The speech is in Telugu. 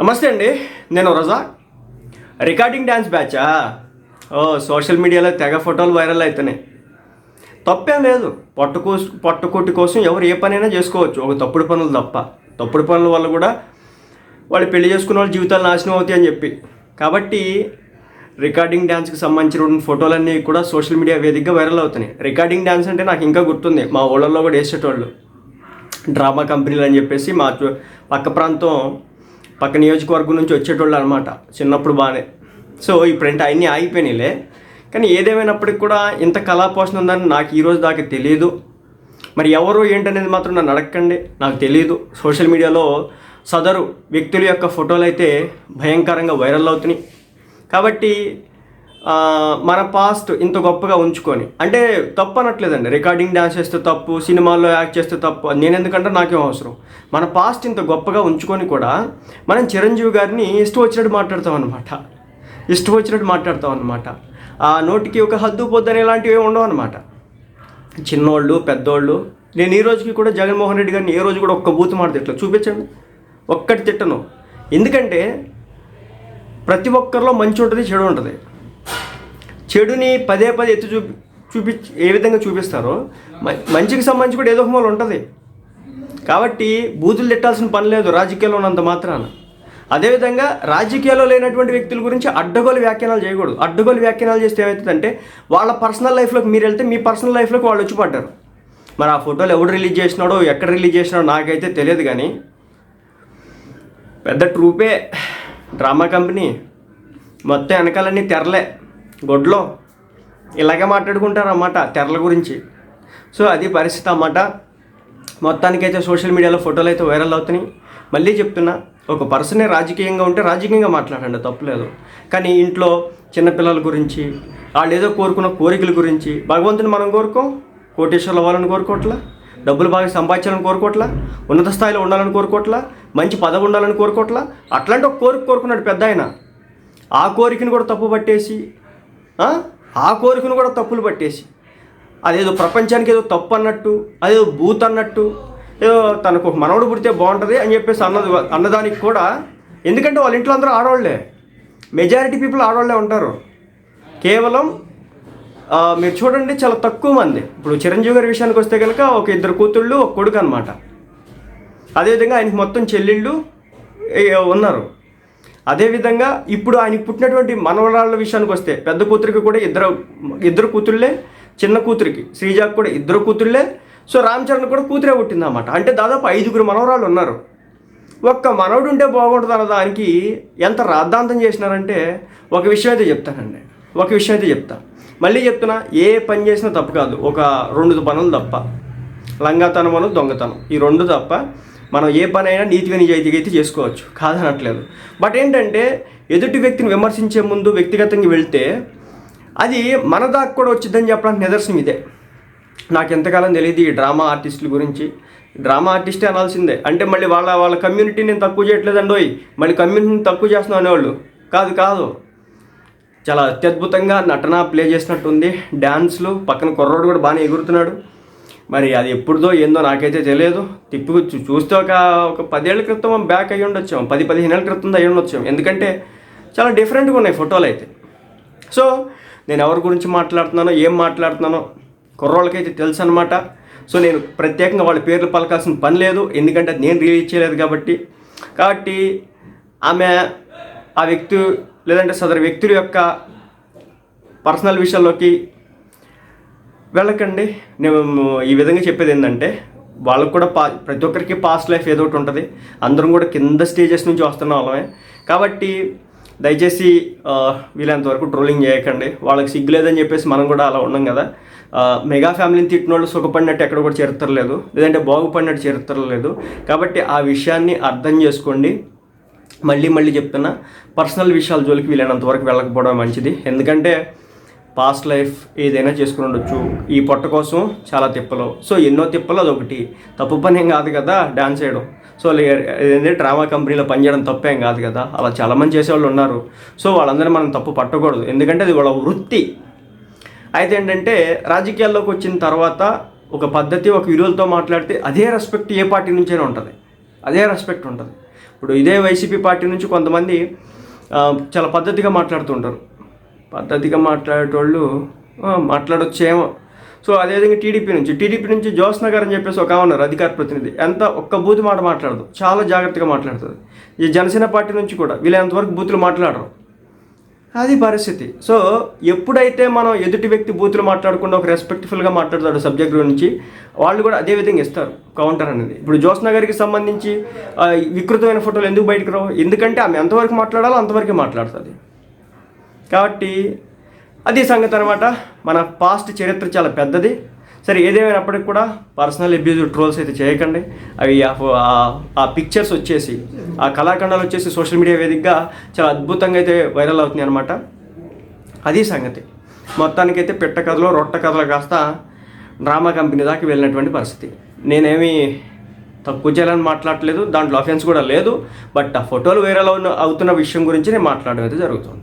నమస్తే అండి నేను రజా. రికార్డింగ్ డ్యాన్స్ బ్యాచా ఓ సోషల్ మీడియాలో తెగ ఫోటోలు వైరల్ అవుతున్నాయి తప్పేం లేదు పొట్ట కోసు కోసం ఎవరు ఏ పనైనా చేసుకోవచ్చు. ఒక తప్పుడు పనులు తప్ప. తప్పుడు పనుల వల్ల కూడా వాళ్ళు పెళ్ళి చేసుకున్న వాళ్ళ జీవితాలు నాశనం అవుతాయి అని చెప్పి. కాబట్టి రికార్డింగ్ డ్యాన్స్కి సంబంధించిన ఫోటోలన్నీ కూడా సోషల్ మీడియా వేదికగా వైరల్ అవుతున్నాయి. రికార్డింగ్ డ్యాన్స్ అంటే నాకు ఇంకా గుర్తుంది. మా ఊళ్ళల్లో కూడా వేసేటోళ్ళు. డ్రామా కంపెనీలు అని చెప్పేసి మా చు- పక్క ప్రాంతం పక్క నియోజకవర్గం నుంచి వచ్చేటోళ్ళు అనమాట చిన్నప్పుడు బాగానే సో ఇప్పుడంటే అవన్నీ ఆగిపోయినాయిలే. కానీ ఏదేమైనప్పటికి కూడా ఇంత కళాపోషణ ఉందని నాకు ఈరోజు దాకా తెలియదు మరి ఎవరు ఏంటనేది మాత్రం నన్ను అడగండి నాకు తెలియదు సోషల్ మీడియాలో సదరు వ్యక్తుల యొక్క ఫోటోలు అయితే భయంకరంగా వైరల్ అవుతున్నాయి. కాబట్టి మన పాస్ట్ ఇంత గొప్పగా ఉంచుకొని. అంటే తప్పు అనట్లేదండి రికార్డింగ్ డ్యాన్స్ చేస్తే తప్పు సినిమాల్లో యాక్ట్ చేస్తే తప్పు నేను ఎందుకంటే నాకేం అవసరం. మన పాస్ట్ ఇంత గొప్పగా ఉంచుకొని కూడా మనం చిరంజీవి గారిని ఇష్టం వచ్చినట్టు మాట్లాడతాం అనమాట ఇష్టం వచ్చినట్టు మాట్లాడతాం అనమాట ఆ నోటికి ఒక హద్దు పొద్దని ఇలాంటివి ఏమి ఉండవు అనమాట చిన్నోళ్ళు పెద్దోళ్ళు నేను ఈ రోజుకి కూడా జగన్మోహన్ రెడ్డి గారిని ఏ రోజు కూడా ఒక్క బూత్ మాట తిట్టలేదు చూపించండి. ఒక్కటి తిట్టను. ఎందుకంటే ప్రతి ఒక్కరిలో మంచి ఉంటుంది చెడు ఉంటుంది. చెడుని పదే పదే ఎత్తి చూపి చూపి ఏ విధంగా చూపిస్తారో మ- మంచికి సంబంధించి కూడా ఏదో ఒక మూల ఉంటుంది. కాబట్టి బూతులు తిట్టాల్సిన పని లేదు రాజకీయాల్లో ఉన్నంత మాత్రాన. అదేవిధంగా రాజకీయాల్లో లేనటువంటి వ్యక్తుల గురించి అడ్డగోలు వ్యాఖ్యానాలు చేయకూడదు. అడ్డగోలు వ్యాఖ్యానాలు చేస్తే ఏమవుతుందంటే వాళ్ళ పర్సనల్ లైఫ్లోకి మీరు వెళ్తే మీ పర్సనల్ లైఫ్లోకి వాళ్ళు వచ్చి పడ్డారు మరి ఆ ఫోటోలు ఎవడు రిలీజ్ చేసినాడో ఎక్కడ రిలీజ్ చేసినాడో నాకైతే తెలియదు కానీ పెద్ద ట్రూపే డ్రామా కంపెనీ. మొత్తం వెనకాలన్నీ తెరలే. గొడ్లో ఇలాగే మాట్లాడుకుంటారు అన్నమాట తెరల గురించి. సో అది పరిస్థితి అన్నమాట. మొత్తానికైతే సోషల్ మీడియాలో ఫోటోలు అయితే వైరల్ అవుతున్నాయి. మళ్ళీ చెప్తున్నా ఒక పర్సనే రాజకీయంగా ఉంటే రాజకీయంగా మాట్లాడండి తప్పులేదు. కానీ ఇంట్లో చిన్నపిల్లల గురించి వాళ్ళు ఏదో కోరుకున్న కోరికల గురించి భగవంతుని మనం కోరుకోం కోటేశ్వర్లు అవ్వాలని కోరుకోవట్లా డబ్బులు బాగా సంపాదించాలని కోరుకోవట్లా ఉన్నత స్థాయిలో ఉండాలని కోరుకోవట్లా మంచి పదవి ఉండాలని కోరుకోవట్లా అట్లాంటి ఒక కోరిక కోరుకున్నాడు పెద్ద ఆయన. ఆ కోరికను కూడా తప్పు పట్టేసి ఆ? కోరికను కూడా తప్పులు పట్టేసి అదేదో ప్రపంచానికి ఏదో తప్పు అన్నట్టు అదేదో బూత్ అన్నట్టు ఏదో తనకు ఒక మనవడు పుడితే బాగుంటుంది అని చెప్పేసి అన్నది అన్నదానికి కూడా ఎందుకంటే వాళ్ళ ఇంట్లో అందరూ ఆడవాళ్ళే మెజారిటీ పీపుల్ ఆడవాళ్ళే ఉంటారు. కేవలం మీరు చూడండి చాలా తక్కువ మంది. ఇప్పుడు చిరంజీవి గారి విషయానికి వస్తే కనుక ఒక ఇద్దరు కూతుళ్ళు ఒక కొడుకు అనమాట అదేవిధంగా ఆయనకి మొత్తం చెల్లెళ్ళు ఉన్నారు. అదేవిధంగా ఇప్పుడు ఆయన పుట్టినటువంటి మనవరాళ్ళ విషయానికి వస్తే పెద్ద కూతురికి కూడా ఇద్దరు ఇద్దరు కూతుళ్ళే చిన్న కూతురికి శ్రీజాకు కూడా ఇద్దరు కూతుళ్ళే. సో రామ్ చరణ్ కూడా కూతురే పుట్టిందన్నమాట. అంటే దాదాపు ఐదుగురు మనవరాళ్ళు ఉన్నారు. ఒక్క మనవడు ఉంటే బాగుంటుంది అన్న దానికి ఎంత రాద్ధాంతం చేసినారంటే ఒక విషయం అయితే చెప్తానండి. ఒక విషయం అయితే చెప్తా. మళ్ళీ చెప్తున్నా ఏ పని చేసినా తప్పు కాదు. ఒక రెండు పనులు తప్ప. లంగాతనమును దొంగతనం. ఈ రెండు తప్ప మనం ఏ పని అయినా నీతిగా నిజాయితీగా అయితే చేసుకోవచ్చు. కాదనట్లేదు. బట్ ఏంటంటే ఎదుటి వ్యక్తిని విమర్శించే ముందు వ్యక్తిగతంగా వెళ్తే అది మన దాకా కూడా వచ్చిందని చెప్పడానికి నిదర్శనం ఇదే. నాకు ఎంతకాలం తెలియదు ఈ డ్రామా ఆర్టిస్టుల గురించి. డ్రామా ఆర్టిస్టే అనాల్సిందే. అంటే మళ్ళీ వాళ్ళ వాళ్ళ కమ్యూనిటీ నేను తక్కువ చేయట్లేదండోయ్. మళ్ళీ కమ్యూనిటీని తక్కువ చేస్తున్నాం అనేవాళ్ళు. కాదు కాదు. చాలా అత్యద్భుతంగా నటన ప్లే చేసినట్టుంది. డ్యాన్స్లు పక్కన కుర్రోడు కూడా బాగానే ఎగురుతున్నాడు. మరి అది ఎప్పుడుదో ఏందో నాకైతే తెలియదు. తిప్పి చూస్తే ఒక ఒక పదేళ్ళ క్రితం బ్యాక్ అయ్యి ఉండొచ్చాం పది పదిహేను ఏళ్ళ క్రితం అయ్యి ఉండొచ్చాం ఎందుకంటే చాలా డిఫరెంట్గా ఉన్నాయి ఫోటోలు అయితే. సో నేను ఎవరి గురించి మాట్లాడుతున్నానో ఏం మాట్లాడుతున్నానో కుర్రోళ్ళకైతే తెలుసు అనమాట సో నేను ప్రత్యేకంగా వాళ్ళ పేర్లు పలకాల్సిన పని లేదు. ఎందుకంటే నేను రిలీజ్ చేయలేదు కాబట్టి. కాబట్టి ఆమె ఆ వ్యక్తి లేదంటే సదరు వ్యక్తుల యొక్క పర్సనల్ విషయాల్లోకి వెళ్ళకండి. నేను ఈ విధంగా చెప్పేది ఏంటంటే వాళ్ళకు కూడా పా ప్రతి ఒక్కరికి పాస్ట్ లైఫ్ ఏదో ఒకటి ఉంటుంది. అందరం కూడా కింద స్టేజెస్ నుంచి వస్తున్న వాళ్ళమే. కాబట్టి దయచేసి వీళ్ళంత వరకు ట్రోలింగ్ చేయకండి. వాళ్ళకి సిగ్గు లేదని చెప్పేసి మనం కూడా అలా ఉన్నాం కదా. మెగా ఫ్యామిలీని తిట్టిన వాళ్ళు సుఖపడినట్టు ఎక్కడ కూడా చేరుతరలేదు లేదంటే బాగుపడినట్టు చేరుతరలేదు లేదు కాబట్టి ఆ విషయాన్ని అర్థం చేసుకోండి. మళ్ళీ మళ్ళీ చెప్తున్నా పర్సనల్ విషయాల జోలికి వీలైనంత వరకు వెళ్ళకపోవడం మంచిది. ఎందుకంటే పాస్ట్ లైఫ్ ఏదైనా చేసుకుని ఉండొచ్చు. ఈ పొట్ట కోసం చాలా తిప్పలు. సో ఎన్నో తిప్పలు అదొకటి. తప్పు పని ఏం కాదు కదా డాన్స్ చేయడం. సో లే- డ్రామా కంపెనీలో పనిచేయడం తప్పేం కాదు కదా. అలా చాలామంది చేసేవాళ్ళు ఉన్నారు. సో వాళ్ళందరినీ మనం తప్పు పట్టకూడదు. ఎందుకంటే అది వాళ్ళ వృత్తి. అయితే ఏంటంటే రాజకీయాల్లోకి వచ్చిన తర్వాత ఒక పద్ధతి ఒక విలువలతో మాట్లాడితే అదే రెస్పెక్ట్ ఏ పార్టీ నుంచైనా ఉంటుంది. అదే రెస్పెక్ట్ ఉంటుంది. ఇప్పుడు ఇదే వైసీపీ పార్టీ నుంచి కొంతమంది చాలా పద్ధతిగా మాట్లాడుతుంటారు పద్ధతిగా మాట్లాడేటోళ్ళు మాట్లాడొచ్చేమో. సో అదేవిధంగా టీడీపీ నుంచి. టీడీపీ నుంచి జ్యోత్స్న అని చెప్పేసి ఒక ఉన్నారు అధికార ప్రతినిధి. ఎంత ఒక్క బూత్ మాట మాట్లాడదు. చాలా జాగ్రత్తగా మాట్లాడుతుంది. ఈ జనసేన పార్టీ నుంచి కూడా వీళ్ళంతవరకు బూతులు మాట్లాడరు. అది పరిస్థితి. సో ఎప్పుడైతే మనం ఎదుటి వ్యక్తి బూతులు మాట్లాడకుండా ఒక రెస్పెక్ట్ఫుల్గా మాట్లాడతాడు సబ్జెక్ట్ గురించి వాళ్ళు కూడా అదే విధంగా ఇస్తారు కౌంటర్ అనేది. ఇప్పుడు జ్యోత్స్న సంబంధించి వికృతమైన ఫోటోలు ఎందుకు బయటకు రావు? ఎందుకంటే ఆమె ఎంతవరకు మాట్లాడాలో అంతవరకే మాట్లాడుతుంది. కాబట్టి అది సంగతి అనమాట మన పాస్ట్ చరిత్ర చాలా పెద్దది. సరే ఏదేమైనప్పటికి కూడా పర్సనల్ అబ్యూజ్ ట్రోల్స్ అయితే చేయకండి. అవి ఆ ఫో- ఆ- పిక్చర్స్ వచ్చేసి ఆ కళాఖండాలు వచ్చేసి సోషల్ మీడియా వేదికగా చాలా అద్భుతంగా అయితే వైరల్ అవుతున్నాయి అనమాట అది సంగతి. మొత్తానికైతే పెట్ట కథలో రొట్ట కథలో కాస్త డ్రామా కంపెనీ దాకా వెళ్ళినటువంటి పరిస్థితి. నేనేమి తక్కువ చేయాలని మాట్లాడలేదు దాంట్లో అఫెన్స్ కూడా లేదు. బట్ ఆ ఫోటోలు వైరల్ అవుతున్న విషయం గురించి నేను మాట్లాడడం అయితే జరుగుతుంది.